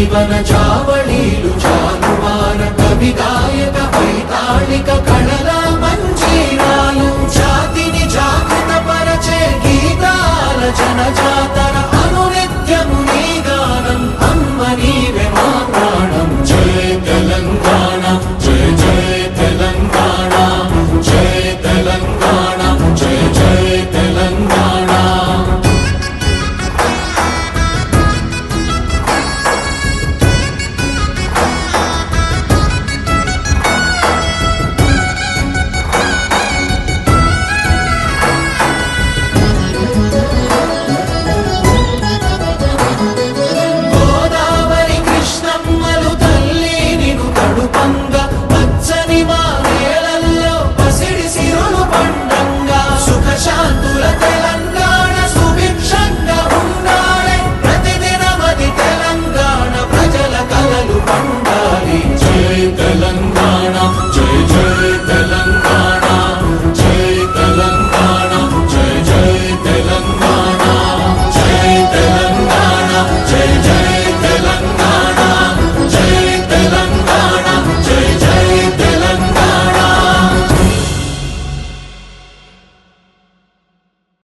జీవన చావళీలు చాలు.